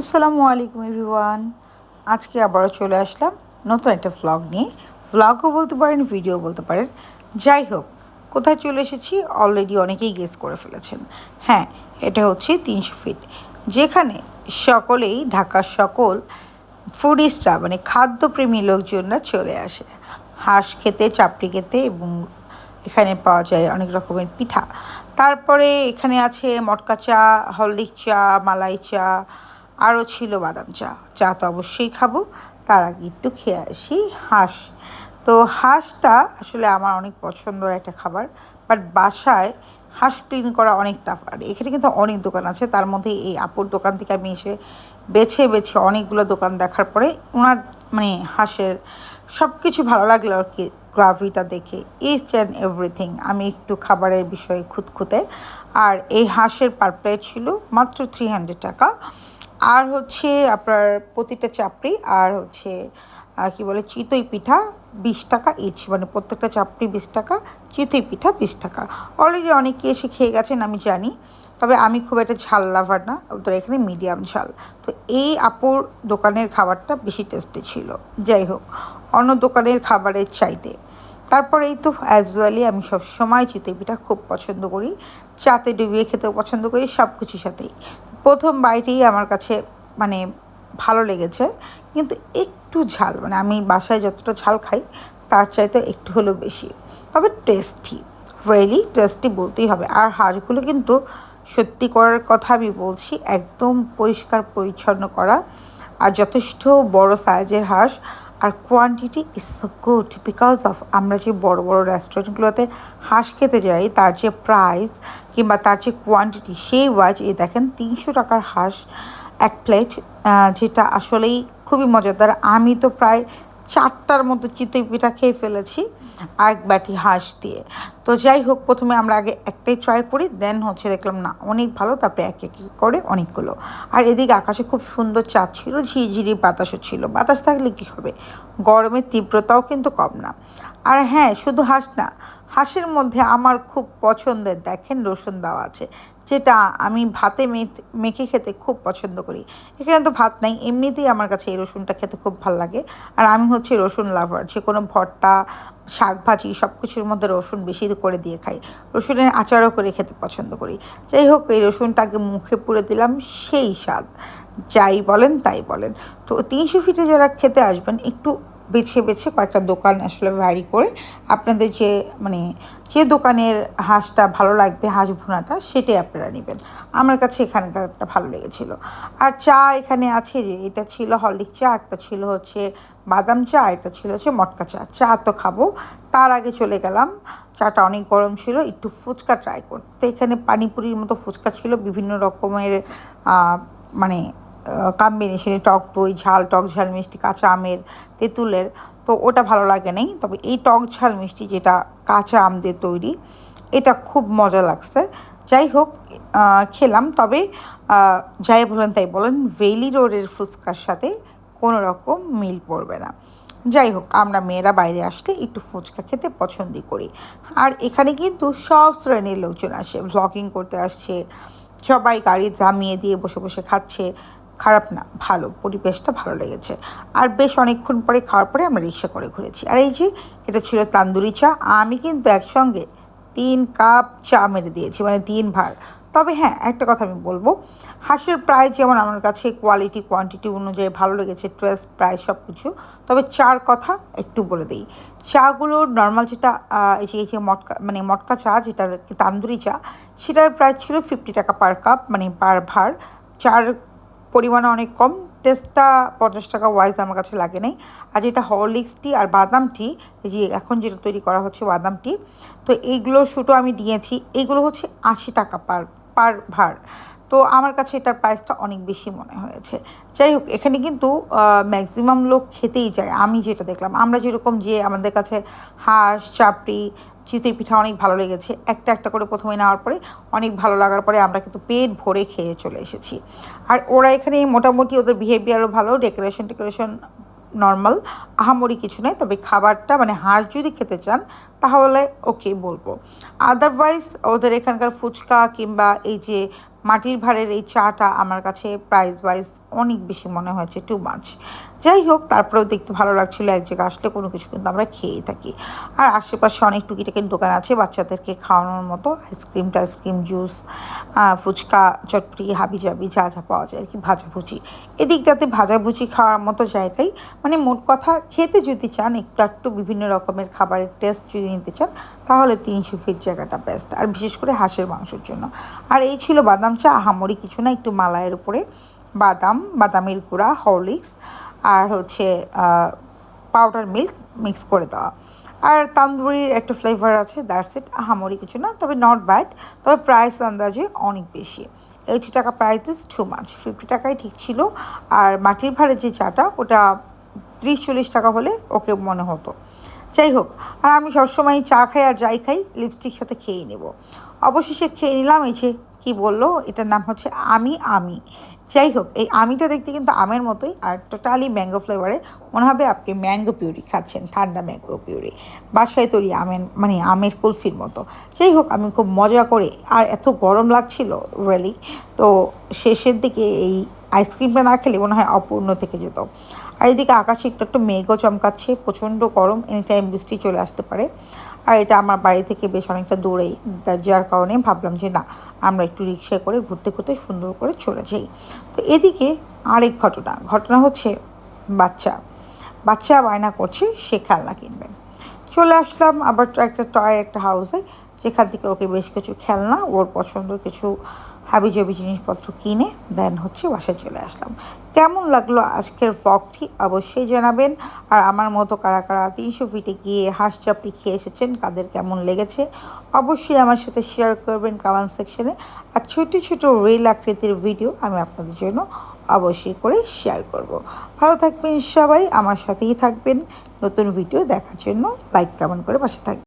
আসসালামু আলাইকুম এভরিওয়ান। আজকে আবারও চলে আসলাম নতুন একটা ভ্লগ নিয়ে। ভ্লগও বলতে পারেন ভিডিও বলতে পারেন। যাই হোক, কোথায় চলে এসেছি অলরেডি অনেকেই গেস করে ফেলেছেন। হ্যাঁ এটা হচ্ছে তিনশো ফিট যেখানে সকলেই ঢাকার সকল ফুডিস্টরা মানে খাদ্যপ্রেমী লোকজনরা চলে আসে। হাঁস খেতে, চাপড়ি খেতে এবং এখানে পাওয়া যায় অনেক রকমের পিঠা। তারপরে এখানে আছে মটকা চা হলদিক চা, মালাই চা আরও ছিল বাদাম চা। চা তো অবশ্যই খাব। তার আগে একটু খেয়ে আসি। হাঁস। তো হাঁসটা আসলে আমার অনেক পছন্দের একটা খাবার। বাট বাসায় হাঁস ক্লিন করা অনেক টাফ আর এখানে কিন্তু অনেক দোকান আছে। তার মধ্যে এই আপুর দোকান থেকে আমি এসে বেছে বেছে অনেকগুলো দোকান দেখার পরে ওনার মানে হাঁসের সব কিছু ভালো লাগল আর কি, গ্রাভিটা দেখে। ইচ অ্যান্ড এভরিথিং আমি একটু খাবারের বিষয়ে খুঁতখুঁতে। আর এই হাঁসের পার প্লেট ছিল মাত্র থ্রি হান্ড্রেড টাকা। আর হচ্ছে আপনার প্রতিটা চাপড়ি আর হচ্ছে কি বলে, চিতই পিঠা বিশ টাকা ইচ মানে প্রত্যেকটা চাপড়ি বিশ টাকা, চিতই পিঠা বিশ টাকা। অলরেডি অনেকে এসে খেয়ে গেছেন, আমি জানি। তবে আমি খুব একটা ঝাল লাভার না ওদের এখানে মিডিয়াম ঝাল। তো এই আপুর দোকানের খাবারটা বেশি টেস্টি ছিল। যাই হোক, অন্য দোকানের খাবারের চাইতে। তারপর এই তো অ্যাজুয়ালি আমি সবসময় চিতই পিঠা খুব পছন্দ করি। চাতে ডুবিয়ে খেতেও পছন্দ করি সব কিছুর সাথেই। প্রথম বাইটেই আমার কাছে মানে ভালো লেগেছে। কিন্তু একটু ঝাল মানে আমি বাসায় যতটা ঝাল খাই, তার চাইতে একটু হলেও বেশি। তবে টেস্টি রিয়েলি টেস্টি বলতেই হবে। আর হাঁসগুলো কিন্তু সত্যি করার কথা আমি বলছি, একদম পরিষ্কার পরিচ্ছন্ন করা। আর যথেষ্ট বড় সাইজের হাঁস আর quantity is so good because of আমরা যে বড় বড় রেস্টুরেন্টগুলোতে হাঁস খেতে যাই, তার যে প্রাইস কিংবা তার যে কোয়ান্টিটি সেই ওয়াইজ এই দেখেন তিনশো টাকার হাঁস এক প্লেট যেটা আসলেই খুবই মজাদার। আমি তো প্রায় চারটার মতো চিতই পিঠা খেয়ে ফেলেছি, আর এক বাটি হাঁস দিয়ে। তো যাই হোক, প্রথমে আমরা আগে একটাই ট্রাই করি দেন হচ্ছে দেখলাম না, অনেক ভালো, তারপরে এক এক করে অনেকগুলো। আর এদিকে আকাশে খুব সুন্দর চাঁদ ছিল ঝিঝিরি বাতাসও ছিল। বাতাস থাকলে কী হবে? গরমের তীব্রতাও কিন্তু কম না। আর হ্যাঁ শুধু হাঁস না, হাঁসের মধ্যে আমার খুব পছন্দের, দেখেন রসুন দেওয়া আছে, যেটা আমি ভাতে মেখে খেতে খুব পছন্দ করি। এখানে তো ভাত নাই, এমনিতেই আমার কাছে এই রসুনটা খেতে খুব ভালো লাগে। আর আমি হচ্ছে রসুন লাভার যে কোনো ভর্তা, শাক ভাজি সব কিছুর মধ্যে রসুন বেশি করে দিয়ে খাই। রসুনের আচারও করে খেতে পছন্দ করি। যাই হোক, এই রসুনটাকে মুখে পুরে দিলাম, সেই স্বাদ। যাই বলেন, তাই বলেন। তো তিনশো ফিটে যারা খেতে আসবেন, একটু বেছে বেছে কয়েকটা দোকান আসলে ভ্যারি করে আপনাদের যে মানে যে দোকানের হাঁসটা ভালো লাগবে, হাঁস ভুনাটা সেটাই আপনারা নেবেন। আমার কাছে এখানকার একটা ভালো লেগেছিলো। আর চা এখানে আছে যে, এটা ছিল হলিক চা, একটা ছিল হচ্ছে বাদাম চা, একটা ছিল হচ্ছে মটকা চা। চা তো খাব। তার আগে চলে গেলাম। চাটা অনেক গরম ছিল, একটু ফুচকা ট্রাই করতে। এখানে পানিপুরির মতো ফুচকা ছিল, বিভিন্ন রকমের মানে কম্বিনেশনে টক দই, ঝাল, টক ঝাল, মিষ্টি, কাঁচা আমের, তেঁতুলের, তো ওটা ভালো লাগে নাই। তবে এই টক ঝাল, মিষ্টি যেটা কাঁচা আম দিয়ে তৈরি, এটা খুব মজা লাগছে। যাই হোক খেলাম। তবে যাই বলেন তাই বলেন ভেলি রোডের ফুচকার সাথে কোনো রকম মিল পড়বে না। যাই হোক, আমরা মেয়েরা বাইরে আসলে একটু ফুচকা খেতে পছন্দই করি। আর এখানে কিন্তু সব শ্রেণির লোকজন আসে ভ্লগিং করতে আসছে, সবাই গাড়ি থামিয়ে দিয়ে বসে বসে খাচ্ছে। খারাপ না, ভালো, পরিবেশটা ভালো লেগেছে। আর বেশ অনেকক্ষণ পরে খাওয়ার পরে আমরা রিক্সা করে ঘুরেছি। আর এই যে, এটা ছিল তান্দুরি চা, আমি কিন্তু একসঙ্গে তিন কাপ চা মেরে দিয়েছি মানে তিন ভার। তবে হ্যাঁ একটা কথা আমি বলব, হাঁসের প্রায় যেমন আমার কাছে কোয়ালিটি কোয়ান্টিটি অনুযায়ী ভালো লেগেছে ট্রেস প্রায় সব কিছু তবে চার কথা একটু বলে দিই। চাগুলো নর্মাল যেটা এই যে মটকা মানে মটকা চা যেটা, তান্দুরি চা, সেটার প্রাইস ছিল ফিফটি টাকা পার কাপ মানে পার ভার। চার পরিমাণে অনেক কম টেস্টটা পঞ্চাশ টাকা ওয়াইজ আমার কাছে লাগে নাই। আর যেটা হরলিক্স টি আর বাদাম টি এই যে এখন যেটা তৈরি করা হচ্ছে বাদাম টি তো এইগুলো শুটো আমি নিয়েছি এইগুলো হচ্ছে আশি টাকা পার পার ভার। তো আমার কাছে এটার প্রাইসটা অনেক বেশি মনে হয়েছে। যাই হোক, এখানে কিন্তু ম্যাক্সিমাম লোক খেতেই যায় আমি যেটা দেখলাম, আমরা যেরকম যে আমাদের কাছে হাঁস, চাপড়ি চিতই পিঠা অনেক ভালো লেগেছে। একটা একটা করে প্রথমে নেওয়ার পরে অনেক ভালো লাগার পরে আমরা কিন্তু পেট ভরে খেয়ে চলে এসেছি। আর ওরা এখানে মোটামুটি ওদের বিহেভিয়ারও ভালো ডেকোরেশন টেকোরেশন নর্মাল আহামরি কিছু নেই তবে খাবারটা মানে হাঁস যদি খেতে চান, তাহলে ওকে বলব। আদারওয়াইজ ওদের এখানকার ফুচকা কিংবা এই যে মাটির ভাড়ের এই চাটা আমার কাছে প্রাইস ওয়াইজ অনেক বেশি মনে হয়েছে টু মাছ যাই হোক তারপরেও দেখতে ভালো লাগছিল, এক জায়গায় আসলে কোনো কিছু কিন্তু আমরা খেয়েই থাকি। আর আশেপাশে অনেক টুকিটাকির দোকান আছে বাচ্চাদেরকে খাওয়ানোর মতো আইসক্রিম টাইসক্রিম জুস ফুচকা, চটপটি হাবি জাবি যা যা পাওয়া যায় আর কি ভাজাভুজি। এদিকটাতে ভাজাভুজি খাওয়ার মতো জায়গায় মানে মোট কথা, খেতে যদি চান, একটু একটু বিভিন্ন রকমের খাবারের টেস্ট যদি নিতে চান, তাহলে তিনশো ফিট জায়গাটা বেস্ট আর বিশেষ করে হাঁসের মাংসের জন্য। আর এই ছিল বাদাম চা আহামরি কিছু না, একটু মালাইয়ের উপরে বাদাম, বাদামের গুঁড়া, হরলিক্স আর হচ্ছে পাউডার মিল্ক মিক্স করে দেওয়া। আর তান্দুরির একটা ফ্লেভার আছে দ্যাটস ইট আহামরি কিছু না, তবে নট ব্যাড তবে প্রাইস আন্দাজে অনেক বেশি। এইটি টাকা price is too much fifty টাকাই ঠিক ছিল। আর মাটির ভাড়ের যে চাটা, ওটা ত্রিশ, চল্লিশ টাকা হলে ওকে মনে হতো। যাই হোক, আর আমি সবসময় চা খাই আর যাই খাই লিপস্টিক সাথে খেয়ে নেব। অবশেষে খেয়ে নিলাম, এই যে কী বলল? এটার নাম হচ্ছে আমি আমি। যাই হোক এই আমিটা দেখতে কিন্তু আমের মতোই আর টোটালি ম্যাঙ্গো ফ্লেভারে মনে হবে আপনি ম্যাঙ্গো পিউরি খাচ্ছেন, ঠান্ডা ম্যাঙ্গো পিউরি বাসায় তৈরি আমের মানে আমের কুলফির মতো। যাই হোক আমি খুব মজা করে, আর এত গরম লাগছিল রেলি তো শেষের দিকে এই আইসক্রিমটা না খেলে মনে হয় অপূর্ণ থেকে যেত। আর এদিকে আকাশে একটু একটু মেঘও চমকাচ্ছে, প্রচণ্ড গরম এনি টাইম বৃষ্টি চলে আসতে পারে। আর এটা আমার বাড়ি থেকে বেশ অনেকটা দূরেই, যার কারণে ভাবলাম যে না, আমরা একটু রিক্সায় করে ঘুরতে ঘুরতে সুন্দর করে চলে যাই। তো এদিকে আরেক ঘটনা ঘটনা হচ্ছে বাচ্চা বাচ্চা বায়না করছে, সে খেলনা কিনবেন চলে আসলাম আবার একটা টয়, একটা হাউসে যেখান থেকে ওকে বেশ কিছু খেলনা, ওর পছন্দের কিছু হাবি জাবি জিনিসপত্র কিনে দেন হচ্ছে বাসায় চলে আসলাম। কেমন লাগল আজকের ফ্লগটি অবশ্যই জানাবেন। আর আমার মতো কারা কারা তিনশো ফিটে গিয়ে হাঁস চাপড়ি খেয়ে এসেছেন, কাদের কেমন লেগেছে, অবশ্যই আমার সাথে শেয়ার করবেন কমেন্ট সেকশনে আর ছোটো ছোটো রিল আকৃতির ভিডিও আমি আপনাদের জন্য অবশ্যই করে শেয়ার করব। ভালো থাকবেন সবাই, আমার সাথেই থাকবেন। নতুন ভিডিও দেখার জন্য লাইক কমেন্ট করে পাশে থাকবেন